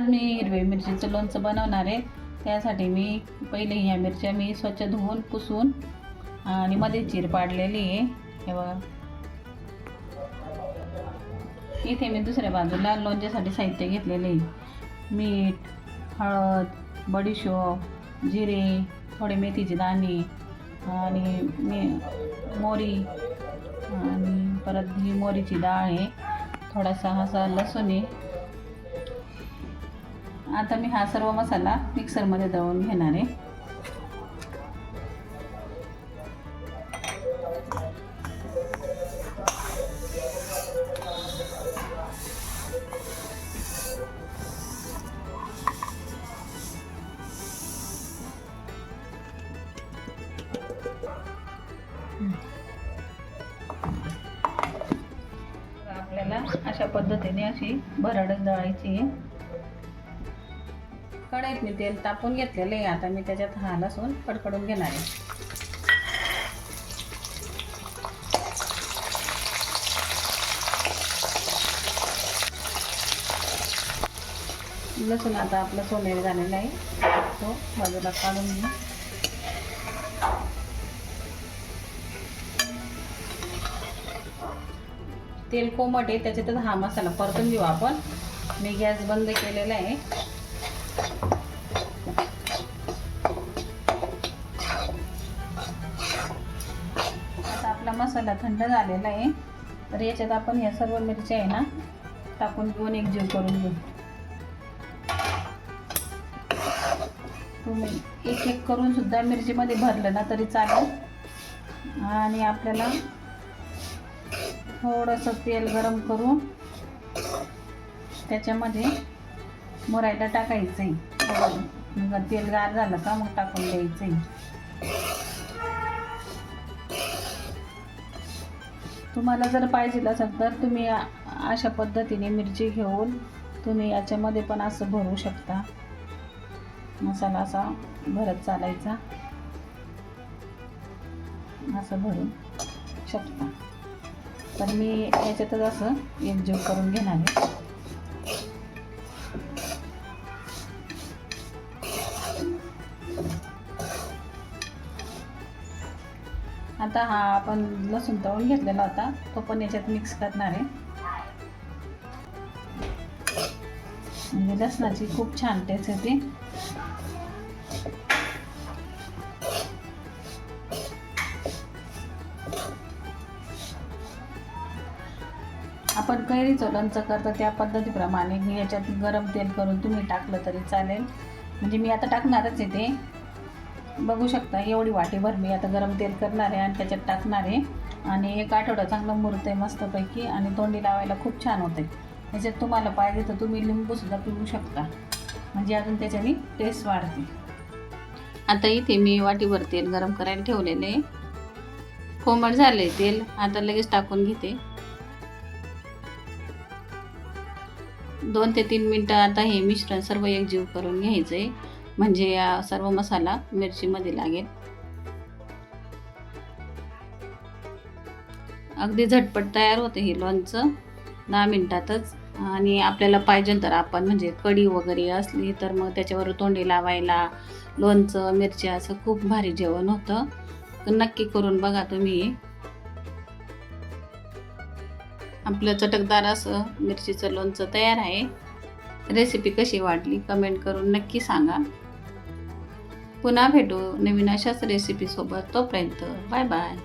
आज मी हिरवे मिरचीचं लोणचं बनवणार आहे. त्यासाठी मी पहिले ह्या मिरच्या मी स्वच्छ धुवून पुसून आणि मध्ये चीर पाडलेली आहे. हे बघा. इथे मी दुसऱ्या बाजूला लोणच्यासाठी साहित्य घेतलेले आहे. मीठ हळद बडीशोप जिरे थोडे मेथीचे दाणे आणि मी मोरी आणि परत ही मोरीची डाळ आहे. थोडासा असा लसूण आहे. आता मी हा सर्व मसाला मिक्सरमध्ये दळून घेणार आहे. आपल्याला अशा पद्धतीने अशी भरड दळायची आहे. कढईत मी तेल तापून घेतलेले आहे. आता मी त्याच्यात हा लसूण कडकडून घेणार आहे. लसूण आता आपलं सोनेरी झालेलं आहे. तो बाजूला काढून घेऊ. तेल कोमट आहे त्याच्यातच हा मसाला परतून घेऊ आपण. मी गॅस बंद केलेला आहे. आता आपला मसाला थंड झालेला आहे. तर याच्यात आपण या सर्व मिरच्या आहे ना टाकून घेऊन एकजीव करून घेऊ. तुम्ही एक एक करून सुद्धा मिरचीमध्ये भरलं ना तरी चालेल. आणि आपल्याला थोडंसं तेल गरम करून त्याच्यामध्ये मुरायला टाकायचं आहे मग तेल गार झालं का मग टाकून द्यायचं आहे तुम्हाला जर पाहिजे असेल तर तुम्ही अशा पद्धतीने मिरची घेऊन तुम्ही याच्यामध्ये पण असं भरू शकता. मसाला असा भरत चालायचा. असं भरून शकता. तर मी याच्यातच असं एकजीव करून घेणार आहे. आता हा आपण लसूण तळून घेतलेला होता. तो पण याच्यात मिक्स करणार आहे. म्हणजे लसणाची खूप छान टेस्ट येते. आपण कैरीचं लोणचं करतो त्या पद्धतीप्रमाणे. मी याच्यात गरम तेल करून तुम्ही टाकलं तरी चालेल. म्हणजे मी आता टाकणारच येते बघू शकता एवढी वाटीभर मी आता गरम तेल करणार आहे आणि त्याच्यात टाकणार आहे. आणि एक आठवडा चांगलं मुरत आहे मस्तपैकी आणि तोंडी लावायला खूप छान होते याच्यात तुम्हाला पाहिजे तर तुम्ही लिंबूसुद्धा पिऊ शकता. म्हणजे अजून त्याच्याने टेस्ट वाढते. आता इथे मी वाटीभर तेल गरम करायला ठेवलेले आहे. कोमट झाले तेल. आता लगेच टाकून घेते. दोन ते तीन मिनटं आता हे मिश्रण सर्व एकजीव करून घ्यायचं आहे म्हणजे या सर्व मसाला मिरचीमध्ये लागेल. अगदी झटपट तयार होते हे लोणचं. दहा मिनटातच. आणि आपल्याला पाहिजे तर आपण म्हणजे कढी वगैरे असली तर मग त्याच्यावर तोंडी लावायला लोणचं मिरच्या असं खूप भारी जेवण होतं. तर नक्की करून बघा तुम्ही. आपलं चटकदार असं मिरचीचं लोणचं तयार आहे. रेसिपी कशी वाटली? कमेंट करून नक्की सांगा. पुन्हा भेटू नवीन अशाच रेसिपीसोबत तोपर्यंत बाय बाय